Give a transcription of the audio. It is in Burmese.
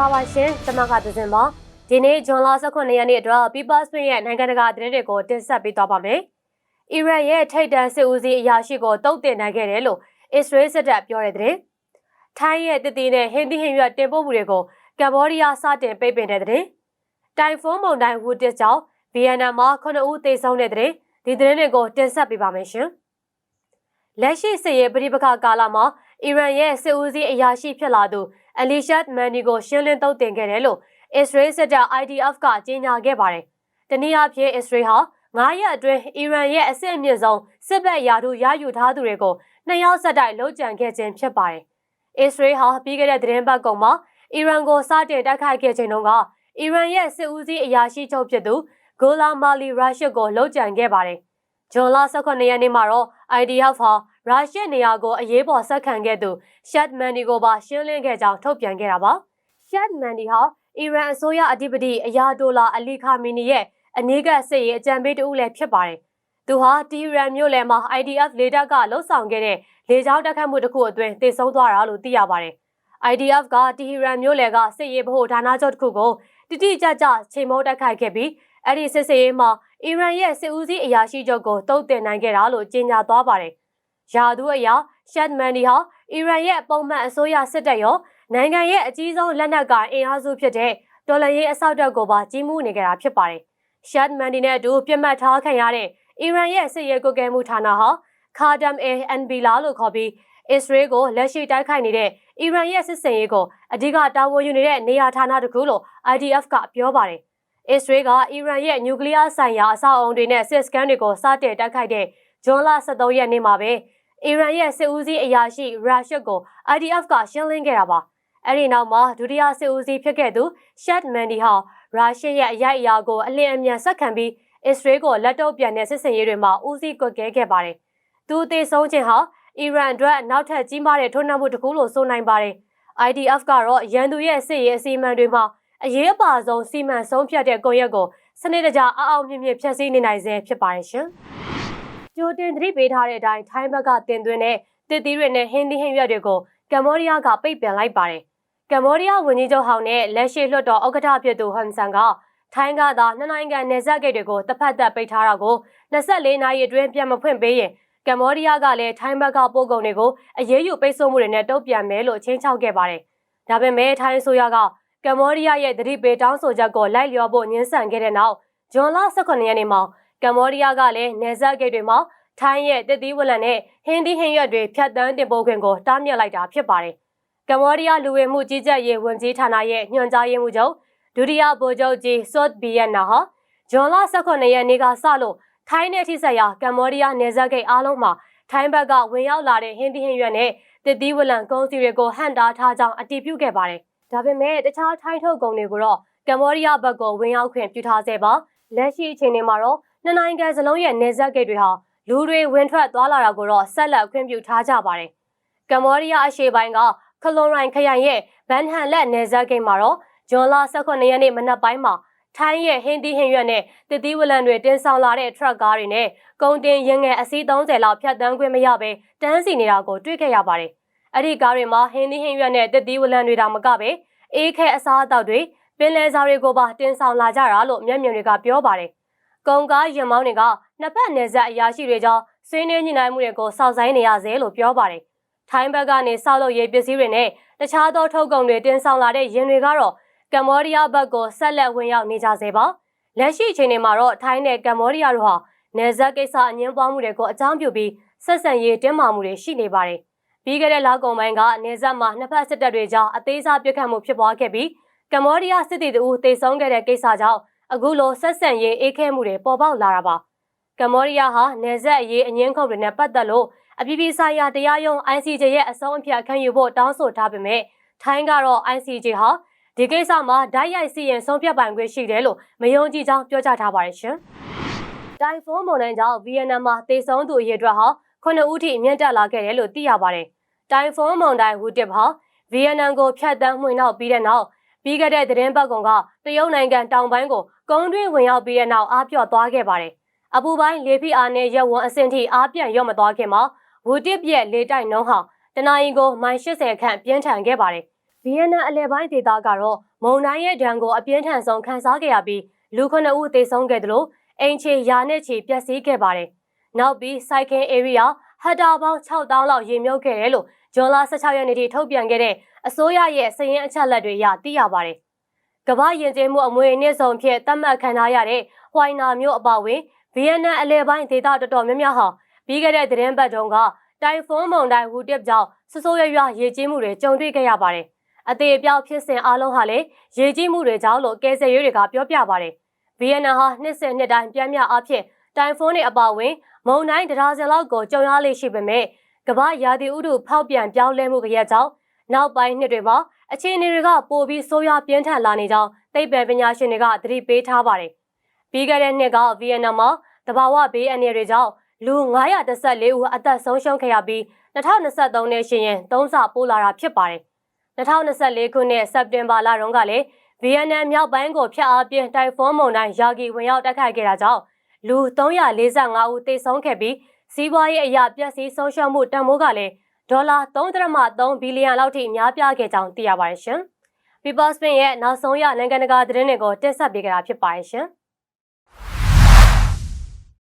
္ဂလာပါရှင်ကျွန်မကသဇင်ပါဒီနေ့ဇွန်လ18ရက်နေ့အတွက် People Spring ရဲ့နိုင်ငံတကာသတင်းတွေကိုတင်ဆက်ပေးသွားပါမယ်အီရန်ရဲ့ထိပ်တန်းစစ်ဦးစီးအရာရှိကိုတုံ့တင်နိုင်ခဲ့တယ်လို့အစ္စရေးစစ်တပ်ပြောတဲ့သတင်းထိုင်းရဲ့တည်တည်နဲ့ဟင်းသီးဟင်းရွက်တင်ပို့မှုတွေကိုကမ္ဘောဒီးယားစတင်ပိတ်ပင်တဲ့သတင်းတိုင်ဖွန်းမုန်တိုင်းဝူတစ်ကြောင့်ဗီယက်နမ်မှာ9ဦးသေဆုံးတဲ့သတင်းဒီသတင်းတွေကိုတင်ဆက်ပေးပါမယ်ရှင်လက်ရှိစစ်ရေးပြည်ပခါကာလမှာအီရန်ရဲ့စစ်ဦးစီးအရာရှိဖြစ်လာသူ အလီရှတ်မန်နီကိုရှင်းလင်းတုံ့တင်ခဲ့တယ်လို့အစ္စရေးစစ်တပ် IDF ကကြေညာခဲ့ပါတယ်။တနည်းအားဖြင့်အစ္စရေးဟာ9ရက်အတွင်းအီရန်ရဲ့အဆင့်အမြင့်ဆုံးစစ်ဘက်ယာထုရယူထားသူတွေကိုနှစ်ယောက်ဆက်တိုက်လှုပ်ကြံခဲ့ခြင်းဖြစ်ပါတယ်။အစ္စရေးဟာပြီးခဲ့တဲ့သတင်းပတ်ကုန်မှာအီရန်ကိုစတင်တိုက်ခိုက်ခဲ့ချိန်တုန်းကအီရန်ရဲ့စစ်ဦးစီးအရာရှိချုပ်ဖြစ်သူဂိုလာမာလီရာရှစ်ကိုလှုပ်ကြံခဲ့ပါတယ်။ဂျွန်လ18ရက်နေ့မှာတော့ IDF ဟာ ရုရှားနေရာကိုအရေးပေါ်ဆက်ခံခဲ့သူရှက်မန်ဒီကိုပါရှင်းလင်းခဲ့ကြောင်းထုတ်ပြန်ခဲ့တာပါရှက်မန်ဒီဟာအီရန်အစိုးရအဓိပတိအယာဒိုလာအလီခါမီနီရဲ့အနည်းကစစ်ရေးအကြံပေးတဦးလည်းဖြစ်ပါတယ်သူဟာတီရန်မြို့လယ်မှာ IDF လေတပ်ကလှုပ်ဆောင်ခဲ့တဲ့လေကြောင်းတိုက်ခတ်မှုတစ်ခုအတွင်းတည်ဆုံသွားတာလို့သိရပါတယ် IDF ကတီဟီရန်မြို့လယ်ကစစ်ရေးဗဟိုဌာနချုပ်တစ်ခုကိုတိတိကျကျချိန်မုံတိုက်ခိုက်ခဲ့ပြီးအဲ့ဒီစစ်စေးမှာအီရန်ရဲ့စစ်ဦးစီးအရာရှိချုပ်ကိုတုံ့တင်နိုင်ခဲ့တာလို့ကြေညာသွားပါတယ်။ ယာဒူအရာရှက်မန်ဒီဟာအီရန်ရဲ့ပုံမှန်အစိုးရစစ်တပ်ရောနိုင်ငံရဲ့အကြီးဆုံးလက်နက်ကအင်အားစုဖြစ်တဲ့ဒေါ်လာရေးအဆောက်အအုံကိုပါကြီးမှုနေကြတာဖြစ်ပါတယ်။ရှက်မန်ဒီနဲ့အတူပြစ်မှတ်ထားခံရတဲ့အီရန်ရဲ့စစ်ရေးကွက်ကဲမှုဌာနဟာခါဒမ်အေအန်ဘီလာလို့ခေါ်ပြီးအစ္စရေးကိုလက်ရှိတိုက်ခိုက်နေတဲ့အီရန်ရဲ့စစ်စင်ရေးကိုအဓိကတာဝန်ယူနေတဲ့နေရာဌာနတစ်ခုလို့ IDF ကပြောပါတယ်။အစ္စရေးကအီရန်ရဲ့နျူကလ িয়ার ဆိုင်ရာအဆောက်အအုံတွေနဲ့စစ်စကန်တွေကိုစတင်တိုက်ခိုက်တဲ့ဇွန်လ23ရက်နေ့မှာပဲ အီရန်ရဲ့စစ်ဦးစီးအရာရှိရာရှစ်ကို IDF ကရှင်းလင်းခဲ့တာပါ။အဲဒီနောက်မှာဒုတိယစစ်ဦးစီးဖြစ်ခဲ့သူရှက်မန်ဒီဟာရာရှစ်ရဲ့အရိုက်အရာကိုအလင်းအမြန်ဆက်ခံပြီးအစ္စရေးကိုလက်တော့ပြန်တဲ့စစ်စင်ရေးတွေမှာဦးစီးကွက်ကဲခဲ့ပါတယ်။သူအသေးဆုံးခြင်းဟာအီရန်အတွက်နောက်ထပ်ကြီးမားတဲ့ထိုးနှက်မှုတစ်ခုလို့ဆိုနိုင်ပါတယ်။ IDF ကတော့ရန်သူရဲ့စစ်ရေးအစီအမံတွေမှာအရေးအပါဆုံးစီမံဆုံးဖြတ်တဲ့ကွန်ရက်ကိုစနစ်တကျအအောင်မြင့်မြင့်ဖျက်ဆီးနေနိုင်စေဖြစ်ပါတယ်ရှင်။ ကြိုတင်သတိပေးထားတဲ့အတိုင်းထိုင်းဘက်ကတင်သွင်းတဲ့တစ်သီးတွေနဲ့ဟင်းသီးဟင်းရွက်တွေကိုကမ္ဘောဒီးယားကပိတ်ပင်လိုက်ပါတယ်။ကမ္ဘောဒီးယားဝန်ကြီးချုပ်ဟောင်းနဲ့လက်ရှိလွှတ်တော်ဥက္ကဋ္ဌဖြစ်သူဟွန်ဆန်ကထိုင်းကသာနှစ်နိုင်ငံနယ်စပ်ဂိတ်တွေကိုတစ်ဖက်သက်ပိတ်ထားတာကို24နာရီအတွင်းပြန်မဖွင့်ပေးရင်ကမ္ဘောဒီးယားကလည်းထိုင်းဘက်ကပို့ကုန်တွေကိုအရေးယူပိတ်ဆို့မှုတွေနဲ့တုံ့ပြန်မယ်လို့ချင်းချောက်ခဲ့ပါတယ်။ဒါပေမဲ့ထိုင်းအစိုးရကကမ္ဘောဒီးယားရဲ့တတိပေတောင်းဆိုချက်ကိုလိုက်လျောဖို့ညှင်းဆန်ခဲ့တဲ့နောက်ဇွန်လ18ရက်နေ့မှာ ကမ္ဘောဒီးယားကလည်းနယ်စပ်ဂိတ်တွေမှာထိုင်းရဲ့တတိဝလန်နဲ့ဟင်းသီးဟင်းရွက်တွေဖြတ်တန်းတင်ပို့ခွင့်ကိုတားမြစ်လိုက်တာဖြစ်ပါတယ်။ကမ္ဘောဒီးယားလူဝင်မှုကြီးကြပ်ရေးဝန်ကြီးဌာနရဲ့ညွှန်ကြားရေးမှူးချုပ်ဒုတိယဗိုလ်ချုပ်ကြီးစော့ဘီယန်နာဟာဇွန်လ18ရက်နေ့ကစလို့ထိုင်းနဲ့ထိစပ်ရာကမ္ဘောဒီးယားနယ်စပ်ဂိတ်အားလုံးမှာထိုင်းဘက်ကဝင်ရောက်လာတဲ့ဟင်းသီးဟင်းရွက်နဲ့တစ်သီးဝလံကုန်းစီတွေကိုဟန်တာထားကြောင်းအတည်ပြုခဲ့ပါတယ်။ဒါပေမဲ့တခြားထိုင်းထုတ်ကုန်တွေကိုတော့ကမ္ဘောဒီးယားဘက်ကိုဝင်ရောက်ခွင့်ပြုထားဆဲပါ။လက်ရှိအချိန်တွေမှာတော့ နှစ်နိုင်ငံစလုံးရဲ့နယ်စပ်ဂိတ်တွေဟာလူတွေဝင်ထွက်သွားလာတာကိုတော့ဆက်လက်ခွင့်ပြုထားကြပါတယ်။ကမ္ဘောဒီးယားအရှေ့ပိုင်းကခလွန်ရိုင်ခရိုင်ရဲ့ဘန်ဟန်လက်နယ်စပ်ဂိတ်မှာတော့ဇွန်လ18ရက်နေ့မနက်ပိုင်းမှာထိုင်းရဲ့ဟင်းသီးဟင်းရွက်နဲ့တတိဝလံတွေတင်ဆောင်လာတဲ့ထရက်ကားတွေနဲ့ကုန်တင်ရင်ငယ်အစီး30လောက်ဖြတ်တန်းခွင့်မရဘဲတန်းစီနေတာကိုတွေ့ခဲ့ရပါတယ်။အဲ့ဒီကားတွေမှာဟင်းသီးဟင်းရွက်နဲ့တတိဝလံတွေတောင်မကပဲအေးခဲအစားအသောက်တွေပင်လယ်စာတွေကိုပါတင်ဆောင်လာကြတာလို့မျက်မြင်တွေကပြောပါတယ်။ ကုန်ကားရင်မောင်းတွေကနှစ်ဖက်နယ်စပ်အရာရှိတွေကြောင့်ဆွေးနွေးညှိနှိုင်းမှုတွေကိုစောင့်ဆိုင်နေရစေလို့ပြောပါတယ်။ထိုင်းဘက်ကနေစောက်လုပ်ရေးပစ္စည်းတွေနဲ့တခြားသောထုတ်ကုန်တွေတင်ဆောင်လာတဲ့ရင်တွေကတော့ကမ္ဘောဒီးယားဘက်ကိုဆက်လက်ဝင်ရောက်နေကြစေပါလက်ရှိအချိန်မှာတော့ထိုင်းနဲ့ကမ္ဘောဒီးယားတို့ဟာနယ်စပ်ကိစ္စအငင်းပွားမှုတွေကိုအကြောင်းပြုပြီးဆက်ဆံရေးတင်းမာမှုတွေရှိနေပါတယ်ပြီးခဲ့တဲ့လကုန်ပိုင်းကနယ်စပ်မှာနှစ်ဖက်စစ်တပ်တွေကြားအသေးစားပစ်ခတ်မှုဖြစ်ပွားခဲ့ပြီးကမ္ဘောဒီးယားစစ်သည်တို့တေဆုံးခဲ့တဲ့ကိစ္စကြောင့် အခုလိုဆက်ဆံရေးအေးခဲမှုတွေပေါ်ပေါက်လာတာပါကမ္ဘောဒီးယားဟာနယ်စပ်အရေးအငင်းခုန်တွေနဲ့ပတ်သက်လို့အပြည်ပြည်ဆိုင်ရာတရားရုံး ICJ ရဲ့အဆုံးအဖြတ်ခံယူဖို့တောင်းဆိုထားပေမဲ့ထိုင်းကတော့ ICJ ဟာဒီကိစ္စမှာဓာတ်ရိုက်စီရင်ဆုံးဖြတ်ပိုင်ခွင့်ရှိတယ်လို့မယုံကြည်ကြောင်းပြောကြားထားပါတယ်ရှင်။တိုင်ဖွန်းမုန်တိုင်းကြောင့်ဗီယက်နမ်မှာတေဆုံးသူအရေအတွက်ဟာ9ဦးထိမြင့်တက်လာခဲ့တယ်လို့သိရပါတယ်။တိုင်ဖွန်းမုန်တိုင်းဟူတစ်ဟာဗီယက်နမ်ကိုဖျက်ဆီးမှွေနောက်ပြီးတဲ့နောက် ပြီးခဲ့တဲ့သတင်းပတ်ကောင်ကတရုတ်နိုင်ငံတောင်ပိုင်းကိုကုန်းတွင်းဝင်ရောက်ပြီးတဲ့နောက်အားပြော့သွားခဲ့ပါတယ်။အပူပိုင်းလေဖိအားနဲ့ရက်ဝန်းအဆင့်ထိအားပြန်ရော့မသွားခင်မှာဝူတစ်ပြက်လေတိုက်နှုံးဟာတနအီကိုမိုင်80ခန့်ပြင်းထန်ခဲ့ပါတယ်။ဗီယက်နမ်အလဲပိုင်းဒေသကတော့မုံတိုင်းရဲ့ဒဏ်ကိုအပြင်းထန်ဆုံးခံစားခဲ့ရပြီးလူ9ဦးသေဆုံးခဲ့တယ်လို့အင်ချေရာနဲ့ချီပျက်စီးခဲ့ပါတယ်။နောက်ပြီးစိုက်ကင် area ဟက်တာပေါင်း6000လောက်ရေမြုပ်ခဲ့တယ်လို့ ဇွန်လ16ရက်နေ့ထိထုတ်ပြန်ခဲ့တဲ့အစိုးရရဲ့စည်ရင်အချက်လက်တွေအရသိရပါတယ်။ကမ္ဘာရင်ကျင်းမှုအမွေအနှစ်ဆုံးဖြစ်သတ်မှတ်ခံထားရတဲ့ဟွိုင်နာမျိုးအပါအဝင်ဗီယက်နမ်အလဲပိုင်းဒေသတော်တော်များများဟာပြီးခဲ့တဲ့သတင်းပတ်တုန်းကတိုင်ဖွန်းမုန်တိုင်းဟူတစ်ကြောင့်ဆဆိုးရွရွရေကြီးမှုတွေကြုံတွေ့ခဲ့ရပါတယ်။အသေးအပြောက်ဖြစ်စဉ်အလုံးဟာလည်းရေကြီးမှုတွေကြောင့်လို့ကယ်ဆယ်ရေးတွေကပြောပြပါတယ်။ဗီယက်နမ်ဟာနှစ်စဉ်နှစ်တိုင်းပြင်းပြအဖြစ်တိုင်ဖွန်းတွေအပါအဝင်မုန်တိုင်းတရာစင်လောက်ကိုကြုံရလေရှိပေမဲ့ ကမ္ဘာရာသီဥတုဖောက်ပြန်ပြောင်းလဲမှုကြရကြောင်းနောက်ပိုင်းနှစ်တွေမှာအခြေအနေတွေကပိုပြီးဆိုးရွားပြင်းထန်လာနေကြောင်းသိပ္ပံပညာရှင်တွေကသတိပေးထားပါတယ်။ပြီးခဲ့တဲ့နှစ်ကဗီယက်နမ်မှာတဘာဝဘေးအန္တရာယ်တွေကြောင့်လူ914ဦးအသက်ဆုံးရှုံးခဲ့ရပြီး2023နဲ့ရှင်ရင်သုံးဆပိုးလာတာဖြစ်ပါတယ်။2024ခုနှစ်စက်တင်ဘာလတုန်းကလည်းဗီယက်နမ်မြောက်ပိုင်းကိုဖျက်အားပြင်းတိုင်ဖွန်းမုန်တိုင်းယာဂီဝင်ရောက်တိုက်ခိုက်ခဲ့တာကြောင့်လူ345ဦးသေဆုံးခဲ့ပြီး စီးပွားရေးအရာပျက်စီးဆုံးရှုံးမှုတန်ဖိုးကလည်းဒေါ်လာ3.3ဘီလီယံလောက်ထိများပြားခဲ့ကြောင်းသိရပါတယ်ရှင်။ People Spin ရဲ့နောက်ဆုံးရနိုင်ငံတကာသတင်းတွေကိုတင်ဆက်ပေးကြတာဖြစ်ပါတယ်ရှင်။